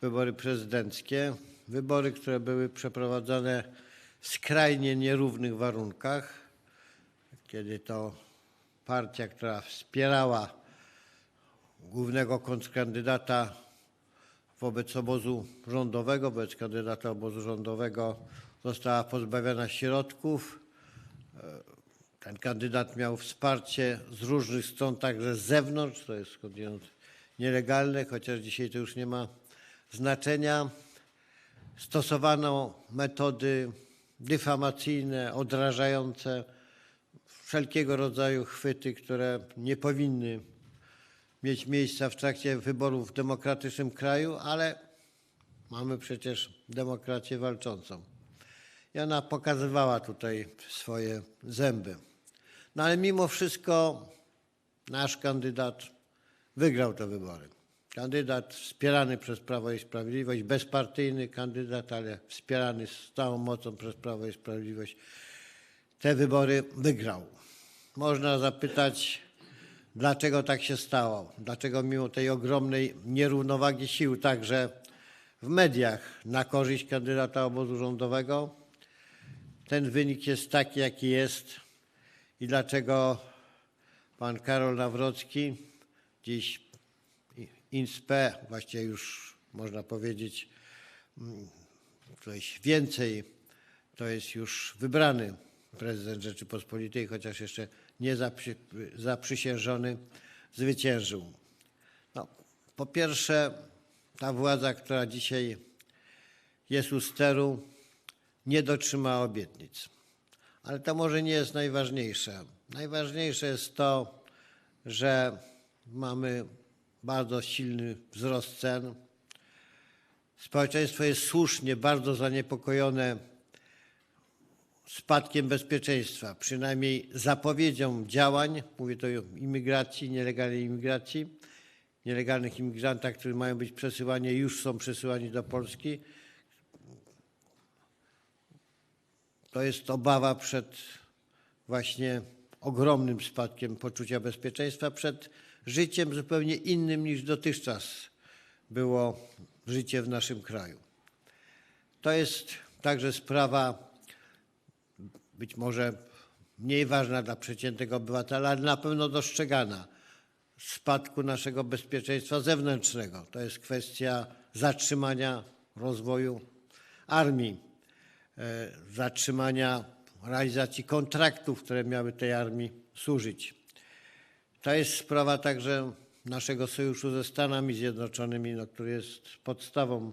wybory prezydenckie. Wybory, które były przeprowadzone w skrajnie nierównych warunkach, kiedy to partia, która wspierała głównego kontrkandydata wobec obozu rządowego, wobec kandydata obozu rządowego została pozbawiona środków. Ten kandydat miał wsparcie z różnych stron, także z zewnątrz, to jest skądinąd nielegalne, chociaż dzisiaj to już nie ma znaczenia. Stosowano metody dyfamacyjne, odrażające, wszelkiego rodzaju chwyty, które nie powinny mieć miejsca w trakcie wyborów w demokratycznym kraju, ale mamy przecież demokrację walczącą. I ona pokazywała tutaj swoje zęby. No ale mimo wszystko nasz kandydat wygrał te wybory. Kandydat wspierany przez Prawo i Sprawiedliwość, bezpartyjny kandydat, ale wspierany z całą mocą przez Prawo i Sprawiedliwość, te wybory wygrał. Można zapytać, dlaczego tak się stało? Dlaczego mimo tej ogromnej nierównowagi sił, także w mediach, na korzyść kandydata obozu rządowego, ten wynik jest taki, jaki jest i dlaczego pan Karol Nawrocki, dziś INSPE, właściwie już można powiedzieć mm, coś więcej, to jest już wybrany prezydent Rzeczypospolitej, chociaż jeszcze nie zaprzy, zaprzysiężony, zwyciężył. No, po pierwsze, ta władza, która dzisiaj jest u steru, nie dotrzymała obietnic. Ale to może nie jest najważniejsze. Najważniejsze jest to, że mamy bardzo silny wzrost cen. Społeczeństwo jest słusznie bardzo zaniepokojone spadkiem bezpieczeństwa, przynajmniej zapowiedzią działań, mówię to o imigracji, nielegalnej imigracji, nielegalnych imigrantach, którzy mają być przesyłani, już są przesyłani do Polski. To jest obawa przed właśnie ogromnym spadkiem poczucia bezpieczeństwa, przed życiem zupełnie innym niż dotychczas było życie w naszym kraju. To jest także sprawa być może mniej ważna dla przeciętnego obywatela, ale na pewno dostrzegana spadku naszego bezpieczeństwa zewnętrznego. To jest kwestia zatrzymania rozwoju armii, e, zatrzymania realizacji kontraktów, które miały tej armii służyć. To jest sprawa także naszego sojuszu ze Stanami Zjednoczonymi, no, który jest podstawą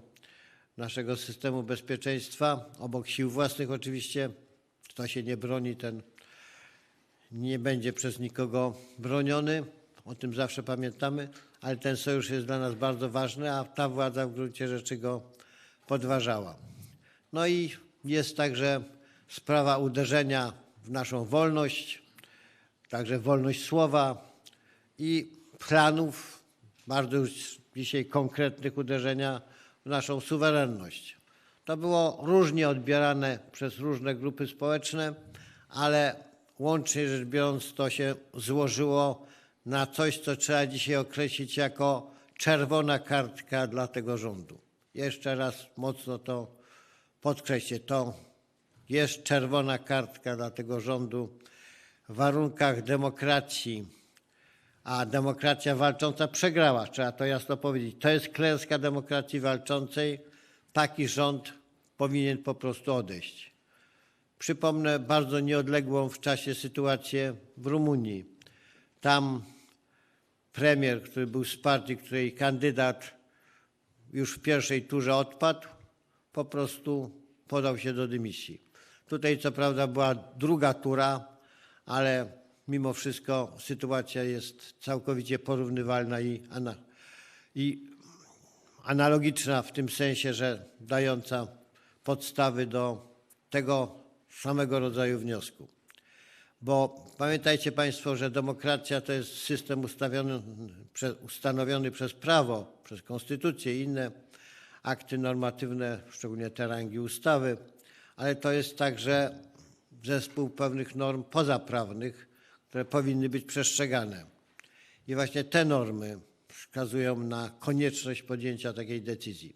naszego systemu bezpieczeństwa, obok sił własnych oczywiście. Kto się nie broni, ten nie będzie przez nikogo broniony. O tym zawsze pamiętamy, ale ten sojusz jest dla nas bardzo ważny, a ta władza w gruncie rzeczy go podważała. No i jest także sprawa uderzenia w naszą wolność, także wolność słowa i planów, bardzo już dzisiaj konkretnych uderzenia w naszą suwerenność. To było różnie odbierane przez różne grupy społeczne, ale łącznie rzecz biorąc to się złożyło na coś, co trzeba dzisiaj określić jako czerwona kartka dla tego rządu. Jeszcze raz mocno to podkreślę. To jest czerwona kartka dla tego rządu w warunkach demokracji, a demokracja walcząca przegrała. Trzeba to jasno powiedzieć. To jest klęska demokracji walczącej. Taki rząd powinien po prostu odejść. Przypomnę bardzo nieodległą w czasie sytuację w Rumunii. Tam premier, który był z partii, której kandydat już w pierwszej turze odpadł, po prostu podał się do dymisji. Tutaj co prawda była druga tura, ale mimo wszystko sytuacja jest całkowicie porównywalna i, ana, i analogiczna w tym sensie, że dająca podstawy do tego samego rodzaju wniosku. Bo pamiętajcie Państwo, że demokracja to jest system ustanowiony przez prawo, przez konstytucję i inne akty normatywne, szczególnie te rangi ustawy, ale to jest także zespół pewnych norm pozaprawnych, które powinny być przestrzegane. I właśnie te normy wskazują na konieczność podjęcia takiej decyzji.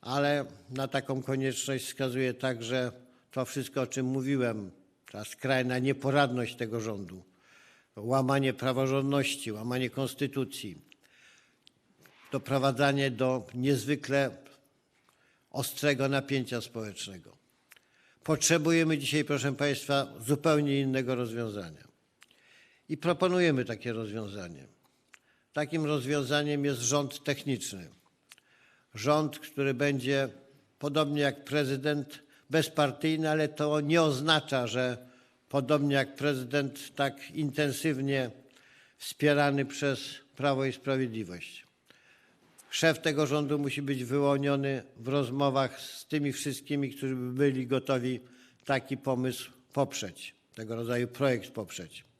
ale na taką konieczność wskazuje także to wszystko, o czym mówiłem, ta skrajna nieporadność tego rządu, łamanie praworządności, łamanie konstytucji, doprowadzanie do niezwykle ostrego napięcia społecznego. Potrzebujemy dzisiaj, proszę Państwa, zupełnie innego rozwiązania. I proponujemy takie rozwiązanie. Takim rozwiązaniem jest rząd techniczny. Rząd, który będzie, podobnie jak prezydent, bezpartyjny, ale to nie oznacza, że podobnie jak prezydent, tak intensywnie wspierany przez Prawo i Sprawiedliwość. Szef tego rządu musi być wyłoniony w rozmowach z tymi wszystkimi, którzy by byli gotowi taki pomysł poprzeć, tego rodzaju projekt poprzeć.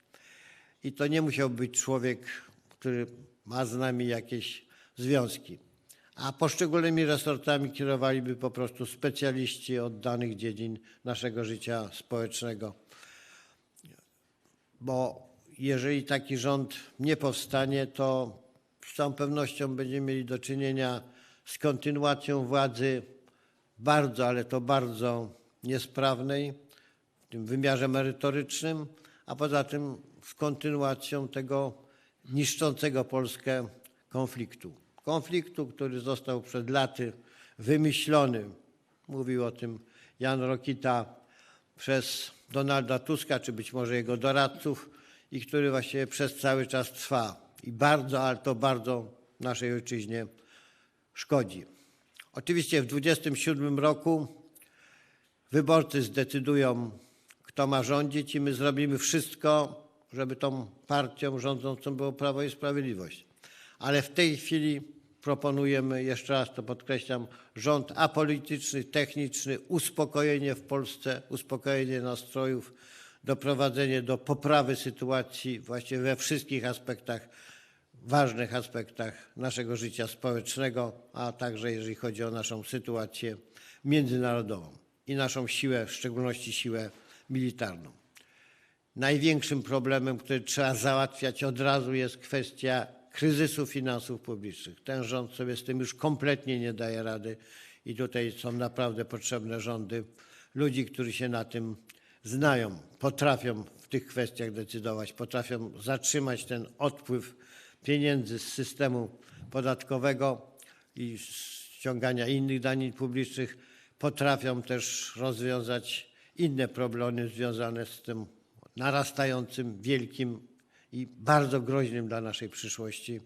I to nie musiał być człowiek, który ma z nami jakieś związki. A poszczególnymi resortami kierowaliby po prostu specjaliści od danych dziedzin naszego życia społecznego. Bo jeżeli taki rząd nie powstanie, to z całą pewnością będziemy mieli do czynienia z kontynuacją władzy bardzo, ale to bardzo niesprawnej w tym wymiarze merytorycznym, a poza tym z kontynuacją tego niszczącego Polskę konfliktu. Konfliktu, który został przed laty wymyślony, mówił o tym Jan Rokita, przez Donalda Tuska, czy być może jego doradców, i który właściwie przez cały czas trwa. I bardzo, ale to bardzo naszej ojczyźnie szkodzi. Oczywiście w 27 roku wyborcy zdecydują, kto ma rządzić i my zrobimy wszystko, żeby tą partią rządzącą było Prawo i Sprawiedliwość. Ale w tej chwili proponujemy, jeszcze raz to podkreślam, rząd apolityczny, techniczny, uspokojenie w Polsce, uspokojenie nastrojów, doprowadzenie do poprawy sytuacji właśnie we wszystkich aspektach, ważnych aspektach naszego życia społecznego, a także jeżeli chodzi o naszą sytuację międzynarodową i naszą siłę, w szczególności siłę militarną. Największym problemem, który trzeba załatwiać od razu, jest kwestia kryzysu finansów publicznych. Ten rząd sobie z tym już kompletnie nie daje rady i tutaj są naprawdę potrzebne rządy ludzi, którzy się na tym znają, potrafią w tych kwestiach decydować, potrafią zatrzymać ten odpływ pieniędzy z systemu podatkowego i ściągania innych danin publicznych, potrafią też rozwiązać inne problemy związane z tym narastającym, wielkim i bardzo groźnym dla naszej przyszłości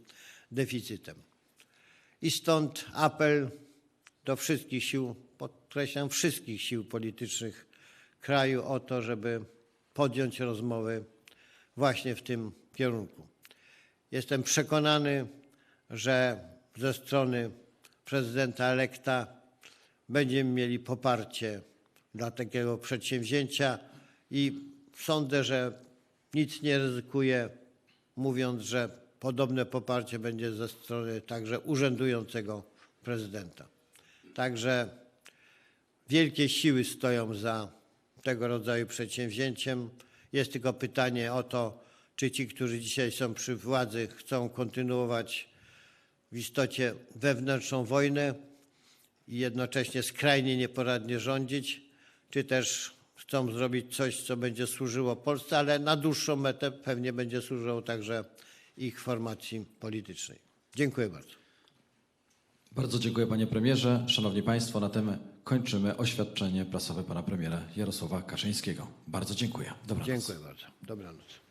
deficytem. I stąd apel do wszystkich sił, podkreślam, wszystkich sił politycznych kraju o to, żeby podjąć rozmowy właśnie w tym kierunku. Jestem przekonany, że ze strony prezydenta elekta będziemy mieli poparcie dla takiego przedsięwzięcia i sądzę, że nic nie ryzykuję, mówiąc, że podobne poparcie będzie ze strony także urzędującego prezydenta. Także wielkie siły stoją za tego rodzaju przedsięwzięciem. Jest tylko pytanie o to, czy ci, którzy dzisiaj są przy władzy, chcą kontynuować w istocie wewnętrzną wojnę i jednocześnie skrajnie nieporadnie rządzić, czy też chcą zrobić coś, co będzie służyło Polsce, ale na dłuższą metę pewnie będzie służyło także ich formacji politycznej. Dziękuję bardzo. Bardzo dziękuję panie premierze. Szanowni państwo, na tym kończymy oświadczenie prasowe pana premiera Jarosława Kaczyńskiego. Bardzo dziękuję. Dobranoc. Dziękuję bardzo. Dobranoc.